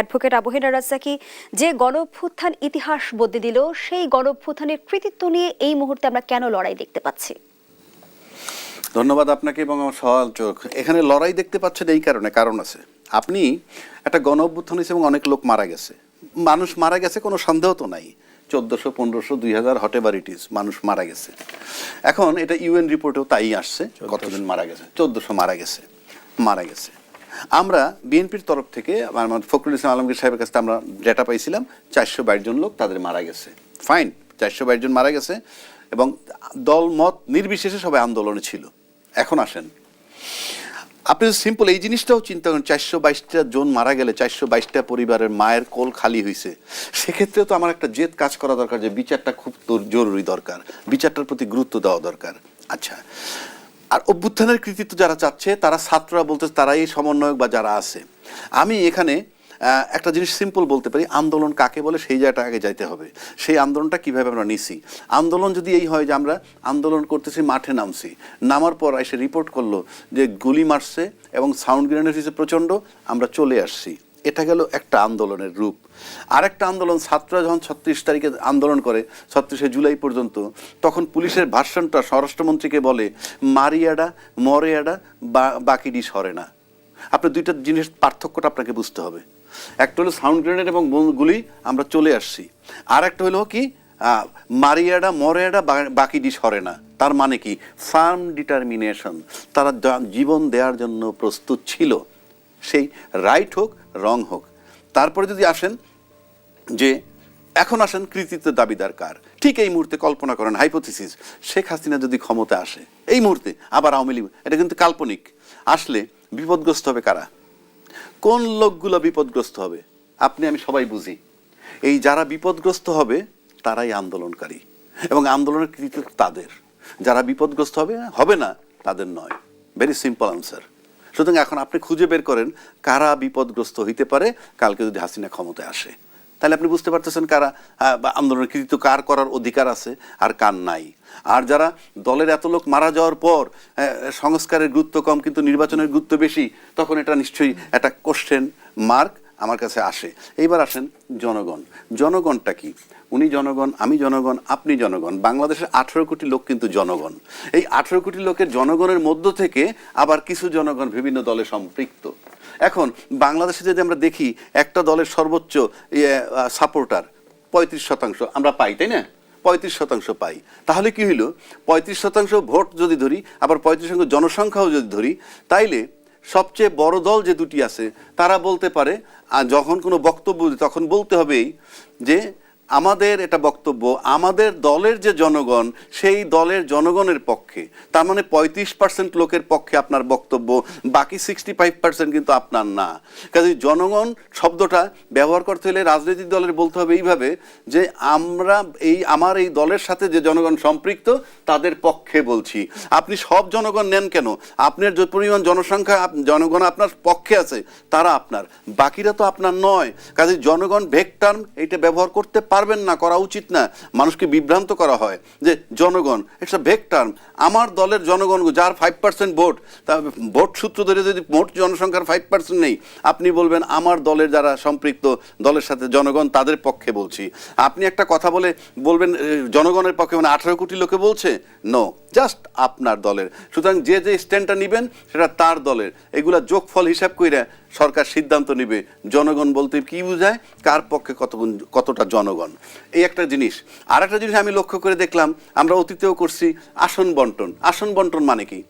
Advocate আবহিনা Razzaqi যে গণঅভ্যুত্থান ইতিহাস বদলে দিল সেই গণঅভ্যুত্থানের কৃতিত্ব নিয়ে এই মুহূর্তে আমরা কেন লড়াই দেখতে পাচ্ছি? ধন্যবাদ আপনাকে এবং আমার সহালোচক এখানে লড়াই দেখতে পাচ্ছেন এই কারণে কারণ আছে। আপনি একটা গণ অভ্যুত্থান হয়েছে এবং অনেক লোক মারা গেছে। মানুষ মারা গেছে কোনো সন্দেহ তো নাই। চোদ্দোশো পনেরোশো দুই হাজার হটেবারিটিস মানুষ মারা গেছে। এখন এটা ইউএন রিপোর্টেও তাই আসছে কতজন মারা গেছে? চোদ্দোশো মারা গেছে। মারা গেছে। আমরা বিএনপির তরফ থেকে আমার ফখরুল ইসলাম আলমগীর সাহেবের কাছে আমরা ডেটা পাইছিলাম, চারশো বাইশ জন লোক তাদের মারা গেছে। ফাইন চারশো বাইশ জন মারা গেছে এবং দল মত নির্বিশেষে সবাই আন্দোলনে ছিল। এখন আসেন। আপনি সিম্পল এই জিনিসটাও চিন্তা করেন, চারশো বাইশটা জন মারা গেলে চারশো বাইশটা পরিবারের মায়ের কোল খালি হয়েছে সেক্ষেত্রেও তো আমার একটা জেদ কাজ করা দরকার যে বিচারটা খুব জরুরি দরকার, বিচারটার প্রতি গুরুত্ব দেওয়া দরকার। আচ্ছা আর অভ্যুত্থানের কৃতিত্ব যারা চাচ্ছে, তারা ছাত্ররা বলতে তারাই সমন্বয়ক বা যারা আছে। আমি এখানে একটা জিনিস সিম্পল বলতে পারি, আন্দোলন কাকে বলে সেই জায়গাটা আগে যাইতে হবে। সেই আন্দোলনটা কীভাবে আমরা নিছি? আন্দোলন যদি এই হয় যে আমরা আন্দোলন করতেছি, মাঠে নামছি, নামার পর এসে রিপোর্ট করল যে গুলি মারছে এবং সাউন্ড গ্রেনেড হয়েছে প্রচণ্ড, আমরা চলে আসছি। এটা গেল একটা আন্দোলনের রূপ। আরেকটা আন্দোলন ছাত্ররা যখন ছত্রিশ তারিখে আন্দোলন করে, ছত্রিশে জুলাই পর্যন্ত, তখন পুলিশের ভাষণটা স্বরাষ্ট্রমন্ত্রীকে বলে, মারিয়াডা, মরেয়াডা, বা, বাকিডি সরে না। আপনার দুইটা জিনিস পার্থক্যটা আপনাকে বুঝতে হবে। একটা হলো সাউন্ড গ্রেনেড এবং গুলি আমরা চলে আসছি। আর একটা হলো কি মারিয়াডা, মরেয়াডা বাকিডি সরে না। তার মানে কি? Firm determination. তারা জীবন দেওয়ার জন্য প্রস্তুত ছিল। সেই রাইট হোক রং হোক। তারপরে যদি আসেন যে এখন আসেন কৃতিত্বের দাবিদার কার? ঠিক এই মুহূর্তে কল্পনা করেন হাইপোথিসিস শেখ হাসিনা যদি ক্ষমতা আসে, এই মুহূর্তে আবার আওয়ামী লীগ, এটা কিন্তু কাল্পনিক। আসলে বিপদগ্রস্ত হবে কারা? কোন লোকগুলো বিপদগ্রস্ত হবে? আপনি, আমি সবাই বুঝি। এই যারা বিপদগ্রস্ত হবে, তারাই আন্দোলনকারী। এবং আন্দোলনের কৃতিত্ব তাদের। যারা বিপদগ্রস্ত হবে হবে না, তাদের নয়। ভেরি সিম্পল আনসার সুতরাং এখন আপনি খুঁজে বের করেন কারা বিপদগ্রস্ত হইতে পারে, কালকে যদি হাসিনা ক্ষমতায় আসে। তাহলে আপনি বুঝতে পারতেছেন কারা আন্দোলনের কৃতিত্ব কার করার অধিকার আছে আর কার নাই। আর যারা দলের এত লোক মারা যাওয়ার পর সংস্কারের গুরুত্ব কম কিন্তু নির্বাচনের গুরুত্ব বেশি, তখন এটা নিশ্চয়ই একটা কোশ্চেন মার্ক আমার কাছে আসে। এইবার আসেন জনগণ। জনগণটা কি? উনি জনগণ, আমি জনগণ, আপনি জনগণ। বাংলাদেশের আঠেরো কোটি লোক কিন্তু জনগণ। এই আঠেরো কোটি লোকের জনগণের মধ্য থেকে আবার কিছু জনগণ বিভিন্ন দলে সম্পৃক্ত। এখন, বাংলাদেশে যদি আমরা দেখি, একটা দলের সর্বোচ্চ সাপোর্টার পঁয়ত্রিশ শতাংশ। আমরা পাই, তাই না? পঁয়ত্রিশ শতাংশ পাই। তাহলে কি হইল? পঁয়ত্রিশ শতাংশ ভোট যদি ধরি, আবার পঁয়ত্রিশ শতাংশ জনসংখ্যাও যদি ধরি, তাইলে সবচেয়ে বড় দল যে দুটি আছে, তারা বলতে পারে, আর যখন কোনো বক্তব্য, তখন বলতে হবেই যে আমাদের এটা বক্তব্য, আমাদের দলের যে জনগণ, সেই দলের জনগণের পক্ষে। তার মানে পঁয়ত্রিশ পার্সেন্ট লোকের পক্ষে আপনার বক্তব্য, বাকি সিক্সটি ফাইভ পার্সেন্ট কিন্তু আপনার না। কাজে জনগণ শব্দটা ব্যবহার করতে হলে রাজনৈতিক দলের বলতে হবে এইভাবে যে আমরা এই, আমার এই দলের সাথে যে জনগণ সম্পৃক্ত, তাদের পক্ষে বলছি। আপনি সব জনগণ নেন কেন? আপনার যে পরিমাণ জনসংখ্যা জনগণ আপনার পক্ষে আছে, তারা আপনার। বাকিরা তো আপনার নয়। কাজে জনগণ ভেক টার্ম এইটা ব্যবহার করতে পারবেন না, করা উচিত না। মানুষকে বিভ্রান্ত করা হয় যে, জনগণ একটা ভেক টার্ম। আমার দলের জনগণ, যার ফাইভ পার্সেন্ট ভোট, তা ভোট সূত্র ধরে যদি মোট জনসংখ্যার ফাইভ পার্সেন্ট নেই, আপনি বলবেন, আমার দলের যারা সম্পৃক্ত দলের সাথে জনগণ, তাদের পক্ষে বলছি। আপনি একটা কথা বলে বলবেন জনগণের পক্ষে মানে আঠারো কোটি লোকে বলছে? নো জাস্ট আপনার দলের। সুতরাং যে যে স্ট্যান্ডটা নেবেন, সেটা তার দলের। এগুলা যোগফল হিসাব কইরা সরকার সিদ্ধান্ত নেবে, জনগণ বলতে কি বোঝায়, কার পক্ষে কতগুণ কতটা জনগণ। এই একটা জিনিস। আর একটা জিনিস আমি লক্ষ্য করে দেখলাম, আমরা অতীতেও করছি আসন বন্টন। আসন বন্টন মানে কি?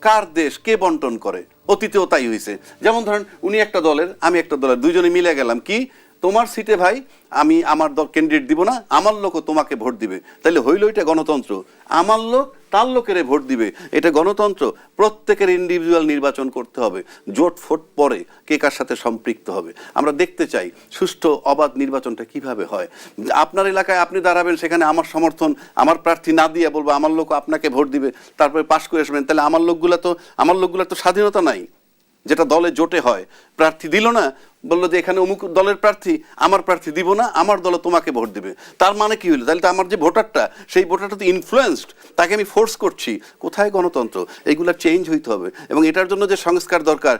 কার দেশ, কে বন্টন করে? অতীতেও তাই হয়েছে যেমন ধরেন, উনি একটা দলের, আমি একটা দলের দুজনে মিলে গেলাম। কি? তোমার সিটে ভাই, আমি আমার ক্যান্ডিডেট দিব না, আমার লোকও তোমাকে ভোট দিবে। তাহলে হইল এটা গণতন্ত্র। আমার লোক তার লোকের ভোট দিবে। এটা গণতন্ত্র, প্রত্যেকের ইন্ডিভিজুয়াল নির্বাচন করতে হবে। জোট ফোট পরে কে কার সাথে সম্পৃক্ত হবে। আমরা দেখতে চাই সুষ্ঠু অবাধ নির্বাচনটা কীভাবে হয়। আপনার এলাকায় আপনি দাঁড়াবেন, সেখানে আমার সমর্থন, আমার প্রার্থী না দিয়ে বলব, আমার লোক আপনাকে ভোট দিবে, তারপরে পাশ করে আসবেন। তাহলে আমার লোকগুলা তো, আমার লোকগুলা তো স্বাধীনতা নাই। যেটা দলে জোটে হয়, প্রার্থী দিল না বলল যে এখানে অমুক দলের প্রার্থী, আমার প্রার্থী দিব না, আমার দল তোমাকে ভোট দিবে। তার মানে কি হলো? তাহলে তো আমার যে ভোটারটা, সেই ভোটারটা তো ইনফ্লুয়েসড তাকে আমি ফোর্স করছি। কোথায় গণতন্ত্র? এইগুলা চেঞ্জ হইতে হবে। এবং এটার জন্য যে সংস্কার দরকার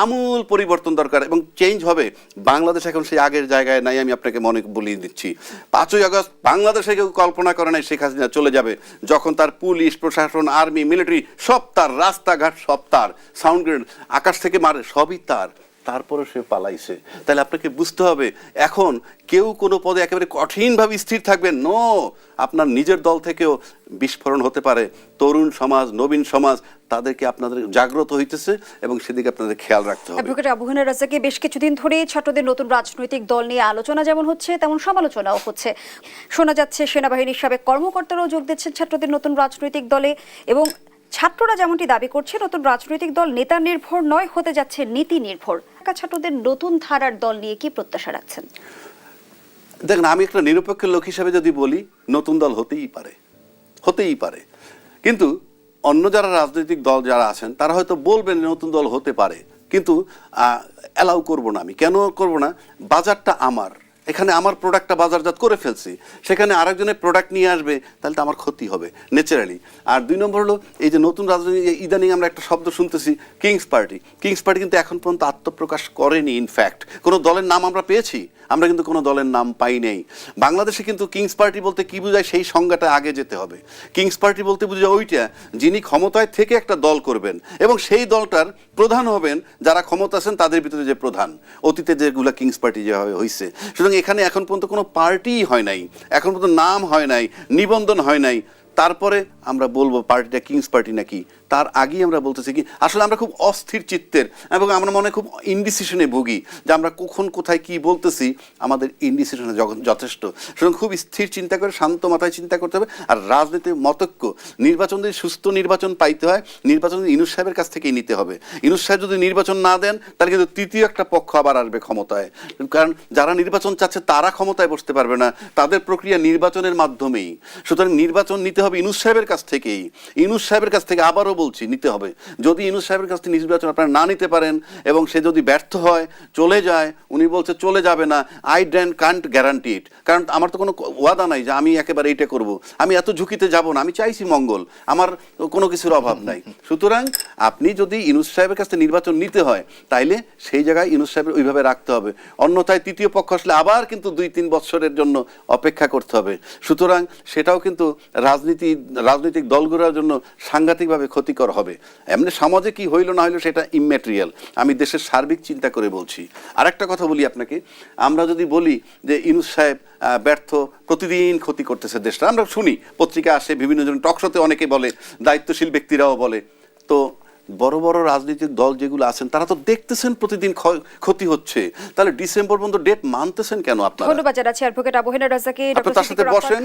আমূল পরিবর্তন দরকার এবং চেঞ্জ হবে। বাংলাদেশ এখন সেই আগের জায়গায় নাই, আমি আপনাকে মনে বলিয়ে দিচ্ছি। পাঁচই আগস্ট, বাংলাদেশে কেউ কল্পনা করে নাই শেখ হাসিনা চলে যাবে। যখন তার পুলিশ, প্রশাসন, আর্মি মিলিটারি সব তার, রাস্তাঘাট সব তার। সাউন্ড গ্রেড আকাশ থেকে মারে, সবই তার। তারপরে সে পালাইছে। তাহলে আপনাকে বুঝতে হবে, এখন কেউ কোনো পদে একেবারে কঠিনভাবে স্থির থাকবেন নো, আপনার নিজের দল থেকেও বিস্ফোরণ হতে পারে। তরুণ সমাজ, নবীন সমাজ, তাদেরকে আপনাদের জাগ্রত হইতেছে এবং সেদিকে আপনাদের খেয়াল রাখতে হবে। অ্যাডভোকেট রাজাকে বেশ কিছুদিন ধরে ছাত্রদের নতুন রাজনৈতিক দল নিয়ে আলোচনা যেমন হচ্ছে, তেমন সমালোচনাও হচ্ছে। শোনা যাচ্ছে, সেনাবাহিনীর সাবেক কর্মকর্তারাও যোগ দিচ্ছেন ছাত্রদের নতুন রাজনৈতিক দলে এবং ছাত্ররা যেমনটি দাবি করছে, নতুন রাজনৈতিক দল নেতা নির্ভর নয়, হতে যাচ্ছে নীতি নির্ভর। ঢাকা ছাত্রদের নতুন ধারার দল নিয়ে কি প্রত্যাশা রাখছেন? দেখেন, আমি একটা নিরপেক্ষ লোক হিসাবে যদি বলি, নতুন দল হতেই পারে হতেই পারে। কিন্তু অন্য যারা রাজনৈতিক দল যারা আছেন, তারা হয়তো বলবেন নতুন দল হতে পারে। কিন্তু অ্যালাউ করব না আমি। কেন করব না? বাজারটা আমার। এখানে আমার প্রোডাক্টটা বাজারজাত করে ফেলছি, সেখানে আরেকজনের প্রোডাক্ট নিয়ে আসবে, তাহলে তো আমার ক্ষতি হবে ন্যাচারালি আর দুই নম্বর হলো, এই যে নতুন রাজনীতি ইদানিং আমরা একটা শব্দ শুনতেছি কিংস পার্টি কিংস পার্টি কিন্তু এখন পর্যন্ত আত্মপ্রকাশ করেনি ইনফ্যাক্ট কোনো দলের নাম আমরা পেয়েছি? আমরা কিন্তু কোনো দলের নাম পাই নেই। বাংলাদেশে কিন্তু কিংস পার্টি বলতে কি বোঝায় সেই সংজ্ঞাটা আগে যেতে হবে। কিংস পার্টি বলতে বোঝায় ওইটা, যিনি ক্ষমতায় থেকে একটা দল করবেন, এবং সেই দলটার প্রধান হবেন, যারা ক্ষমতা আছেন তাদের ভিতরে যে প্রধান। অতীতে যেগুলো কিংস পার্টি যেভাবে হয়েছে সুতরাং এখানে এখন পর্যন্ত কোনো পার্টি হয় নাই। এখন পর্যন্ত নাম হয় নাই, নিবন্ধন হয় নাই। তারপরে আমরা বলব পার্টিটা কিংস পার্টি নাকি? তার আগেই আমরা বলতেছি কি, আসলে আমরা খুব অস্থির চিত্তের এবং আমরা মনে খুব ইনডিসিশনে ভুগি যে আমরা কখন কোথায় কি বলতেছি, আমাদের ইনডিসিশনে যথেষ্ট। সুতরাং খুব স্থির চিন্তা করে, শান্ত মাথায় চিন্তা করতে হবে আর রাজনীতির মতৈক্য, নির্বাচন যদি সুস্থ নির্বাচন পাইতে হয়, নির্বাচন ইনুস সাহেবের কাছ থেকেই নিতে হবে। ইনুস সাহেব যদি নির্বাচন না দেন, তাহলে কিন্তু তৃতীয় একটা পক্ষ আবার আসবে ক্ষমতায়। কারণ যারা নির্বাচন চাচ্ছে, তারা ক্ষমতায় বসতে পারবে না, তাদের প্রক্রিয়া নির্বাচনের মাধ্যমেই। সুতরাং নির্বাচন নিতে হবে ইনুস সাহেবের কাছ থেকেই। ইনুস সাহেবের কাছ থেকে আবারও বলছি, নিতে হবে। যদি ইনুস সাহেবের কাছ থেকে নির্বাচন আপনারা না নিতে পারেন এবং সে যদি ব্যর্থ হয়, চলে যায়, উনি বলছে চলে যাবে না I don't can't guarantee it কারণ আমার তো কোনো ওয়াদা নাই যে আমি একেবারে এইটা করব। আমি এত ঝুঁকিতে যাব না, আমি চাইছি মঙ্গল, আমার কোনো কিছুর অভাব নাই। সুতরাং আপনি যদি ইনুস সাহেবের কাছ থেকে নির্বাচন নিতে হয়, তাইলে সেই জায়গায় ইনুস সাহেবের ওইভাবে রাখতে হবে। অন্যথায় তৃতীয় পক্ষ আসলে আবার কিন্তু দুই তিন বছরের জন্য অপেক্ষা করতে হবে। সুতরাং সেটাও কিন্তু রাজনীতি, রাজনৈতিক দলগুলোর জন্য সাংঘাতিকভাবে ক্ষতিকর হবে। এমনি সমাজে কি হইল না হইল সেটা ইম্যাটেরিয়াল আমি দেশের সার্বিক চিন্তা করে বলছি। আরেকটা কথা বলি আপনাকে। আমরা যদি বলি যে ইনুস সাহেব ব্যর্থ প্রতিদিন ক্ষতি করতেছে দেশটা। আমরা শুনি পত্রিকা আসে বিভিন্ন জন টকশোতে অনেকে বলে দায়িত্বশীল ব্যক্তিরাও বলে। তো বড় বড় রাজনৈতিক দল যেগুলো আছেন তারা তো দেখতেছেন প্রতিদিন ক্ষতি হচ্ছে। তাহলে ডিসেম্বর পর্যন্ত ডেট মানতেছেন কেন আপনারা? ধন্যবাদ জানাচ্ছি অ্যাডভোকেট আবুহানের রাজাকে। আপনি তার সাথে বসেন।